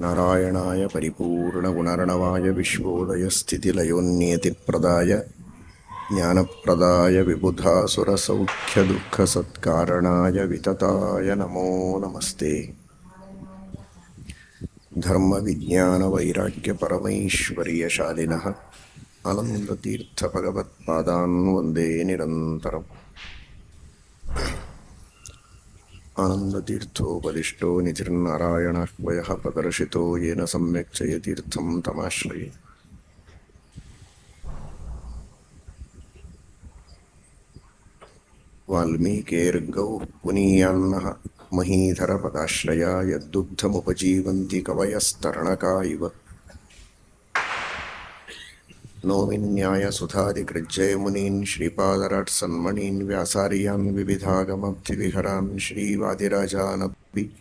नारायणाय परिपूर्णगुणर्णवाय विश्वोदयस्थितिलयोन्नियतिप्रदाय ज्ञानप्रदाय विबुधासुरसौख्यदुःखसत्कारणाय वितताय नमो नमस्ते धर्मविज्ञानवैराग्यपरमैश्वर्यशालिनः आनन्दतीर्थभगवत्पादान् वन्दे निरन्तरम् आनन्दतीर्थोपदिष्टो निधिर्नारायणः वयः प्रदर्शितो येन सम्यक् जयतीर्थं तमाश्रये। वाल्मीकेर्गौः पुनीयान्नः महीधरपदाश्रया यद्दुग्धमुपजीवन्ति कवयस्तरणका इव नो विन्यायसुधादिकृज्य मुनीन् श्रीपादराट्सन्मणीन्, व्यासार्यान् विविधागमब्धिविहरान्, श्रीवादिराजानपि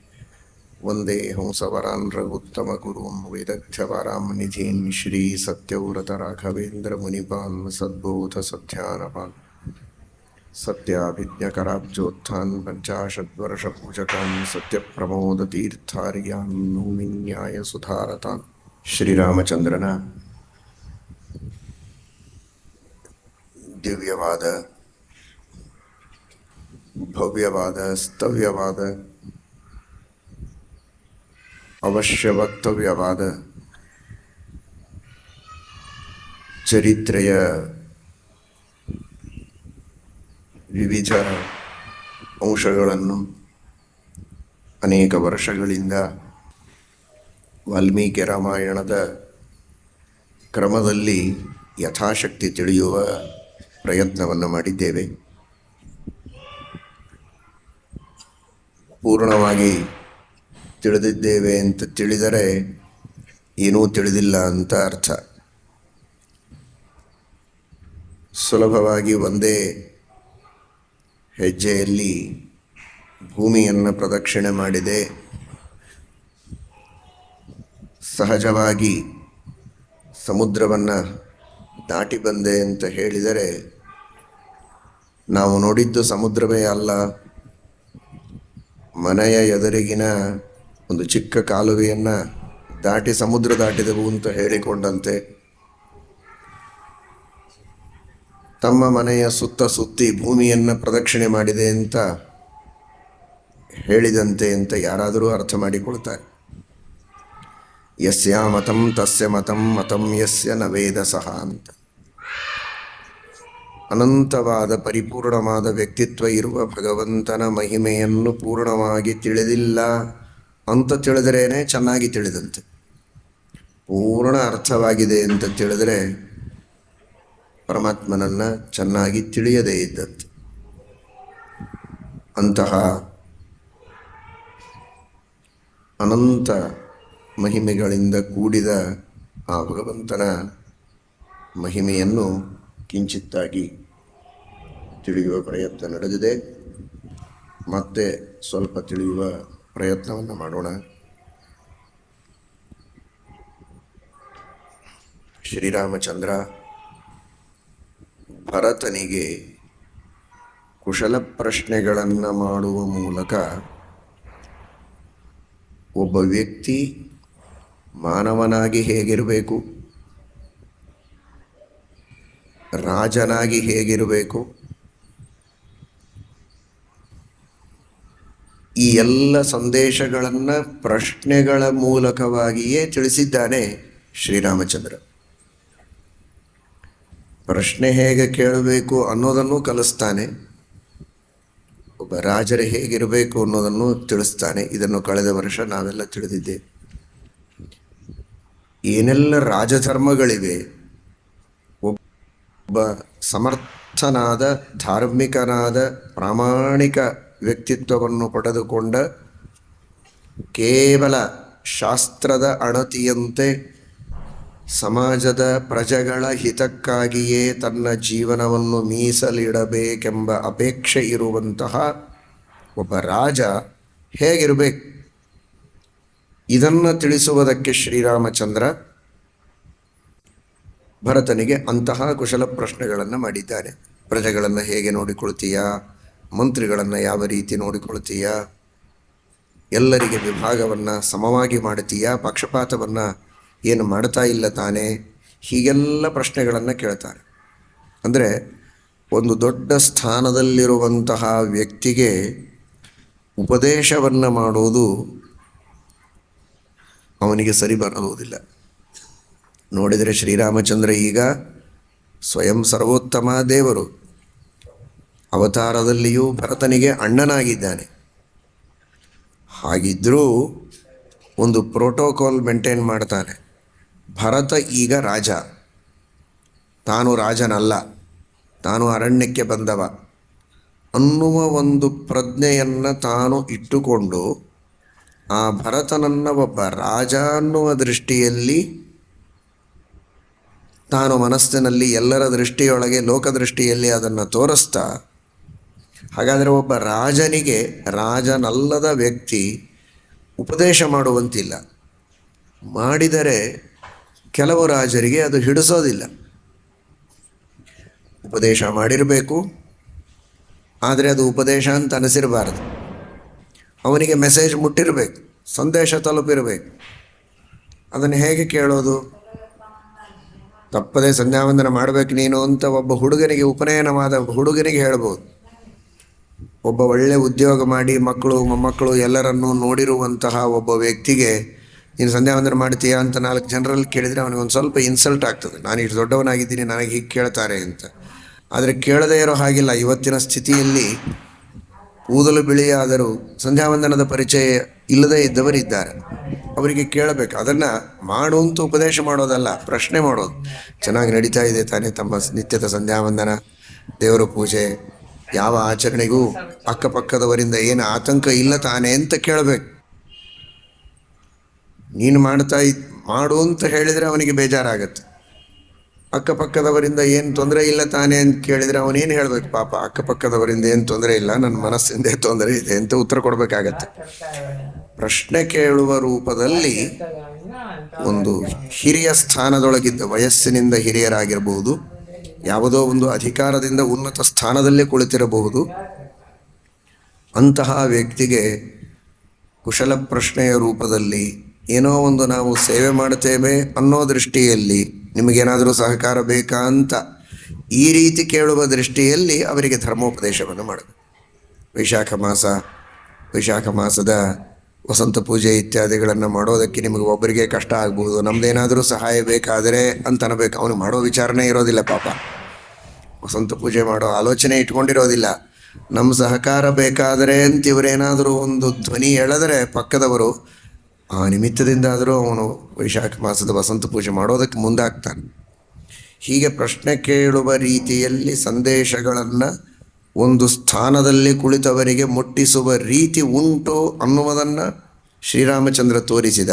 वंदे हंसवरान्, रघुत्तमगुरून् वेदध्यवरां निधीन्, श्रीसत्यव्रतराघवेन्द्रमुनिपान्, सद्बोधसध्यानपान्, सत्याभिज्ञकराब्जोत्थान्, पञ्चाशद्वर्षपूजकान्, सत्यप्रमोदतीर्थार्यान् नोमिन्यायसुधारतान् श्रीरामचन्द्रना ದಿವ್ಯವಾದ, ಭವ್ಯವಾದ, ಸ್ತವ್ಯವಾದ, ಅವಶ್ಯ ವಕ್ತವ್ಯವಾದ ಚರಿತ್ರೆಯ ವಿವಿಧ ಅಂಶಗಳನ್ನು ಅನೇಕ ವರ್ಷಗಳಿಂದ ವಾಲ್ಮೀಕಿ ರಾಮಾಯಣದ ಕ್ರಮದಲ್ಲಿ ಯಥಾಶಕ್ತಿ ತಿಳಿಯುವ ಪ್ರಯತ್ನವನ್ನು ಮಾಡಿದ್ದೇವೆ. ಪೂರ್ಣವಾಗಿ ತಿಳಿದಿದ್ದೇವೆ ಅಂತ ತಿಳಿದರೆ ಏನೂ ತಿಳಿದಿಲ್ಲ ಅಂತ ಅರ್ಥ. ಸುಲಭವಾಗಿ ಒಂದೇ ಹೆಜ್ಜೆಯಲ್ಲಿ ಭೂಮಿಯನ್ನು ಪ್ರದಕ್ಷಿಣೆ ಮಾಡಿದೆ. ಸಹಜವಾಗಿ ಸಮುದ್ರವನ್ನು ದಾಟಿ ಬಂದೆ ಅಂತ ಹೇಳಿದರೆ, ನಾವು ನೋಡಿದ್ದು ಸಮುದ್ರವೇ ಅಲ್ಲ. ಮನೆಯ ಎದುರಿಗಿನ ಒಂದು ಚಿಕ್ಕ ಕಾಲುವೆಯನ್ನು ದಾಟಿ ಸಮುದ್ರ ದಾಟಿದೆವು ಅಂತ ಹೇಳಿಕೊಂಡಂತೆ. ತಮ್ಮ ಮನೆಯ ಸುತ್ತ ಸುತ್ತಿ ಭೂಮಿಯನ್ನು ಪ್ರದಕ್ಷಿಣೆ ಮಾಡಿದೆ ಅಂತ ಹೇಳಿದಂತೆ ಅಂತ ಯಾರಾದರೂ ಅರ್ಥ ಮಾಡಿಕೊಳ್ತಾರೆ. ಯಸ್ಯ ಮತಂ ತಸ್ಯ ಮತಂ ಮತಂ ಯಸ್ಯ ನ ವೇದ ಸಹ ಅಂತ ಅನಂತವಾದ ಪರಿಪೂರ್ಣವಾದ ವ್ಯಕ್ತಿತ್ವ ಇರುವ ಭಗವಂತನ ಮಹಿಮೆಯನ್ನು ಪೂರ್ಣವಾಗಿ ತಿಳಿದಿಲ್ಲ। ಅಂತ ತಿಳಿದ್ರೇನೆ ಚೆನ್ನಾಗಿ ತಿಳಿದಂತೆ। ಪೂರ್ಣ ಅರ್ಥವಾಗಿದೆ ಅಂತ ತಿಳಿದರೆ ಪರಮಾತ್ಮನನ್ನು ಚೆನ್ನಾಗಿ ತಿಳಿಯದೇ ಇದ್ದಂತೆ। ಅಂತಹ ಅನಂತ ಮಹಿಮೆಗಳಿಂದ ಕೂಡಿದ ಆ ಭಗವಂತನ ಮಹಿಮೆಯನ್ನು ಕಿಂಚಿತ್ತಾಗಿ ತಿಳಿಯುವ ಪ್ರಯತ್ನ ನಡೆದಿದೆ. ಮತ್ತೆ ಸ್ವಲ್ಪ ತಿಳಿಯುವ ಪ್ರಯತ್ನವನ್ನು ಮಾಡೋಣ. ಶ್ರೀರಾಮಚಂದ್ರ ಭರತನಿಗೆ ಕುಶಲ ಪ್ರಶ್ನೆಗಳನ್ನು ಮಾಡುವ ಮೂಲಕ ಒಬ್ಬ ವ್ಯಕ್ತಿ ಮಾನವನಾಗಿ ಹೇಗಿರಬೇಕು? ರಾಜನಾಗಿ ಹೇಗಿರಬೇಕು? ಈ ಎಲ್ಲ ಸಂದೇಶಗಳನ್ನು ಪ್ರಶ್ನೆಗಳ ಮೂಲಕವಾಗಿಯೇ ತಿಳಿಸಿದ್ದಾನೆ ಶ್ರೀರಾಮಚಂದ್ರ. ಪ್ರಶ್ನೆ ಹೇಗೆ ಕೇಳಬೇಕು ಅನ್ನೋದನ್ನು ಕಲಿಸ್ತಾನೆ. ಒಬ್ಬ ರಾಜರು ಹೇಗಿರಬೇಕು ಅನ್ನೋದನ್ನು ತಿಳಿಸ್ತಾನೆ. ಇದನ್ನು ಕಳೆದ ವರ್ಷ ನಾವೆಲ್ಲ ತಿಳಿದಿದ್ದೇವೆ. ಏನೆಲ್ಲ ರಾಜಧರ್ಮಗಳಿವೆ, ಒಬ್ಬ ಸಮರ್ಥನಾದ, ಧಾರ್ಮಿಕನಾದ, ಪ್ರಾಮಾಣಿಕ ವ್ಯಕ್ತಿತ್ವವನ್ನು ಪಡೆದುಕೊಂಡ ಕೇವಲ ಶಾಸ್ತ್ರದ ಅಣತಿಯಂತೆ ಸಮಾಜದ ಪ್ರಜೆಗಳ ಹಿತಕ್ಕಾಗಿಯೇ ತನ್ನ ಜೀವನವನ್ನು ಮೀಸಲಿಡಬೇಕೆಂಬ ಅಪೇಕ್ಷೆ ಇರುವಂತಹ ಒಬ್ಬ ರಾಜ ಹೇಗಿರಬೇಕು? ಇದನ್ನು ತಿಳಿಸುವುದಕ್ಕೆ ಶ್ರೀರಾಮಚಂದ್ರ ಭರತನಿಗೆ ಅಂತಹ ಕುಶಲ ಪ್ರಶ್ನೆಗಳನ್ನು ಮಾಡಿದ್ದಾರೆ. ಪ್ರಜೆಗಳನ್ನು ಹೇಗೆ ನೋಡಿಕೊಳ್ತೀಯಾ? ಮಂತ್ರಿಗಳನ್ನು ಯಾವ ರೀತಿ ನೋಡಿಕೊಳ್ತೀಯಾ? ಎಲ್ಲರಿಗೆ ವಿಭಾಗವನ್ನು ಸಮವಾಗಿ ಮಾಡ್ತೀಯಾ ಪಕ್ಷಪಾತವನ್ನು ಏನು ಮಾಡ್ತಾ ಇಲ್ಲ ತಾನೇ? ಹೀಗೆಲ್ಲ ಪ್ರಶ್ನೆಗಳನ್ನು ಕೇಳ್ತಾರೆ. ಅಂದರೆ ಒಂದು ದೊಡ್ಡ ಸ್ಥಾನದಲ್ಲಿರುವಂತಹ ವ್ಯಕ್ತಿಗೆ ಉಪದೇಶವನ್ನು ಮಾಡುವುದು ಅವನಿಗೆ ಸರಿ ಬರಬಹುದಿಲ್ಲ. ನೋಡಿದರೆ ಶ್ರೀರಾಮಚಂದ್ರ ಈಗ ಸ್ವಯಂ ಸರ್ವೋತ್ತಮ ದೇವರು. ಅವತಾರದಲ್ಲಿಯೂ ಭರತನಿಗೆ ಅಣ್ಣನಾಗಿದ್ದಾನೆ. ಹಾಗಿದ್ದರೂ ಒಂದು ಪ್ರೋಟೋಕಾಲ್ ಮೇಂಟೈನ್ ಮಾಡ್ತಾನೆ. ಭರತ ಈಗ ರಾಜ. ತಾನು ರಾಜನಲ್ಲ. ತಾನು ಅರಣ್ಯಕ್ಕೆ ಬಂದವ. ಅನ್ನುವ ಒಂದು ಪ್ರಜ್ಞೆಯನ್ನು ತಾನು ಇಟ್ಟುಕೊಂಡು ಆ ಭರತನನ್ನ ಒಬ್ಬ ರಾಜ ಅನ್ನುವ ದೃಷ್ಟಿಯಲ್ಲಿ ತಾನು ಮನಸ್ಸಿನಲ್ಲಿ ಎಲ್ಲರ ದೃಷ್ಟಿಯೊಳಗೆ ಲೋಕದೃಷ್ಟಿಯಲ್ಲಿ ಅದನ್ನು ತೋರಿಸ್ತಾ. ಹಾಗಾದರೆ ಒಬ್ಬ ರಾಜನಿಗೆ ರಾಜನಲ್ಲದ ವ್ಯಕ್ತಿ ಉಪದೇಶ ಮಾಡುವಂತಿಲ್ಲ. ಮಾಡಿದರೆ ಕೆಲವು ರಾಜರಿಗೆ ಅದು ಹಿಡಿಸೋದಿಲ್ಲ. ಉಪದೇಶ ಮಾಡಿರಬೇಕು. ಆದರೆ ಅದು ಉಪದೇಶ ಅಂತ ಅನಿಸಿರಬಾರದು. ಅವನಿಗೆ ಮೆಸೇಜ್ ಮುಟ್ಟಿರಬೇಕು, ಸಂದೇಶ ತಲುಪಿರಬೇಕು. ಅದನ್ನು ಹೇಗೆ ಕೇಳೋದು? ತಪ್ಪದೇ ಸಂಧ್ಯಾವಂದನ ಮಾಡಬೇಕು ನೀನು ಅಂತ ಒಬ್ಬ ಹುಡುಗನಿಗೆ, ಉಪನಯನವಾದ ಹುಡುಗನಿಗೆ ಹೇಳ್ಬೋದು. ಒಬ್ಬ ಒಳ್ಳೆ ಉದ್ಯೋಗ ಮಾಡಿ ಮಕ್ಕಳು, ಮೊಮ್ಮಕ್ಕಳು ಎಲ್ಲರನ್ನೂ ನೋಡಿರುವಂತಹ ಒಬ್ಬ ವ್ಯಕ್ತಿಗೆ, ನೀನು ಸಂಧ್ಯಾವಂದನ ಮಾಡ್ತೀಯಾ ಅಂತ ನಾಲ್ಕು ಜನರಲ್ಲಿ ಕೇಳಿದರೆ ಅವನಿಗೆ ಒಂದು ಸ್ವಲ್ಪ ಇನ್ಸಲ್ಟ್ ಆಗ್ತದೆ. ನಾನು ಇಷ್ಟು ದೊಡ್ಡವನಾಗಿದ್ದೀನಿ, ನನಗೆ ಹೀಗೆ ಕೇಳ್ತಾರೆ ಅಂತ. ಆದರೆ ಕೇಳದೇ ಇರೋ ಹಾಗಿಲ್ಲ. ಇವತ್ತಿನ ಸ್ಥಿತಿಯಲ್ಲಿ ಕೂದಲು ಬಿಳಿಯಾದರೂ ಸಂಧ್ಯಾವಂದನದ ಪರಿಚಯ ಇಲ್ಲದೇ ಇದ್ದವರಿದ್ದಾರೆ. ಅವರಿಗೆ ಕೇಳಬೇಕು. ಅದನ್ನು ಮಾಡು ಅಂತ ಉಪದೇಶ ಮಾಡೋದಲ್ಲ, ಪ್ರಶ್ನೆ ಮಾಡೋದು. ಚೆನ್ನಾಗಿ ನಡೀತಾ ಇದೆ ತಾನೇ ತಮ್ಮ ನಿತ್ಯದ ಸಂಧ್ಯಾವಂದನ, ದೇವರ ಪೂಜೆ. ಯಾವ ಆಚರಣೆಗೂ ಅಕ್ಕಪಕ್ಕದವರಿಂದ ಏನು ಆತಂಕ ಇಲ್ಲ ತಾನೇ ಅಂತ ಕೇಳಬೇಕು. ನೀನು ಮಾಡ್ತಾ ಮಾಡು ಅಂತ ಹೇಳಿದರೆ ಅವನಿಗೆ ಬೇಜಾರಾಗತ್ತೆ. ಅಕ್ಕಪಕ್ಕದವರಿಂದ ಏನು ತೊಂದರೆ ಇಲ್ಲ ತಾನೇ ಅಂತ ಕೇಳಿದರೆ ಅವನೇನು ಹೇಳಬೇಕು? ಪಾಪ ಅಕ್ಕಪಕ್ಕದವರಿಂದ ಏನು ತೊಂದರೆ ಇಲ್ಲ ನನ್ನ ಮನಸ್ಸಿಂದ ತೊಂದರೆ ಇದೆ ಅಂತ ಉತ್ತರ ಕೊಡಬೇಕಾಗತ್ತೆ. ಪ್ರಶ್ನೆ ಕೇಳುವ ರೂಪದಲ್ಲಿ ಒಂದು ಹಿರಿಯ ಸ್ಥಾನದೊಳಗಿದ್ದ ವಯಸ್ಸಿನಿಂದ ಹಿರಿಯರಾಗಿರಬಹುದು ಯಾವುದೋ ಒಂದು ಅಧಿಕಾರದಿಂದ ಉನ್ನತ ಸ್ಥಾನದಲ್ಲೇ ಕುಳಿತಿರಬಹುದು, ಅಂತಹ ವ್ಯಕ್ತಿಗೆ ಕುಶಲ ಪ್ರಶ್ನೆಯ ರೂಪದಲ್ಲಿ ಏನೋ ಒಂದು ನಾವು ಸೇವೆ ಮಾಡುತ್ತೇವೆ ಅನ್ನೋ ದೃಷ್ಟಿಯಲ್ಲಿ ನಿಮಗೇನಾದರೂ ಸಹಕಾರ ಬೇಕಾ ಅಂತ ಈ ರೀತಿ ಕೇಳುವ ದೃಷ್ಟಿಯಲ್ಲಿ ಅವರಿಗೆ ಧರ್ಮೋಪದೇಶವನ್ನು ಮಾಡಬೇಕು ವೈಶಾಖ ಮಾಸ, ವೈಶಾಖ ಮಾಸದ ವಸಂತ ಪೂಜೆ ಇತ್ಯಾದಿಗಳನ್ನು ಮಾಡೋದಕ್ಕೆ ನಿಮಗೆ ಒಬ್ಬರಿಗೆ ಕಷ್ಟ ಆಗ್ಬೋದು. ನಮ್ದೇನಾದರೂ ಸಹಾಯ ಬೇಕಾದರೆ ಅಂತನಬೇಕು. ಅವನು ಮಾಡೋ ವಿಚಾರನೇ ಇರೋದಿಲ್ಲ ಪಾಪ. ವಸಂತ ಪೂಜೆ ಮಾಡೋ ಆಲೋಚನೆ ಇಟ್ಕೊಂಡಿರೋದಿಲ್ಲ. ನಮ್ಮ ಸಹಕಾರ ಬೇಕಾದರೆ ಅಂತ ಇವರೇನಾದರೂ ಒಂದು ಧ್ವನಿ ಎಳೆದರೆ ಪಕ್ಕದವರು ಆ ನಿಮಿತ್ತದಿಂದಾದರೂ ಅವನು ವೈಶಾಖ ಮಾಸದ ವಸಂತ ಪೂಜೆ ಮಾಡೋದಕ್ಕೆ ಮುಂದಾಗ್ತಾನೆ. ಹೀಗೆ ಪ್ರಶ್ನೆ ಕೇಳುವ ರೀತಿಯಲ್ಲಿ ಸಂದೇಶಗಳನ್ನು ಒಂದು ಸ್ಥಾನದಲ್ಲಿ ಕುಳಿತವರಿಗೆ ಮುಟ್ಟಿಸುವ ರೀತಿ ಉಂಟು ಅನ್ನುವುದನ್ನು ಶ್ರೀರಾಮಚಂದ್ರ ತೋರಿಸಿದ.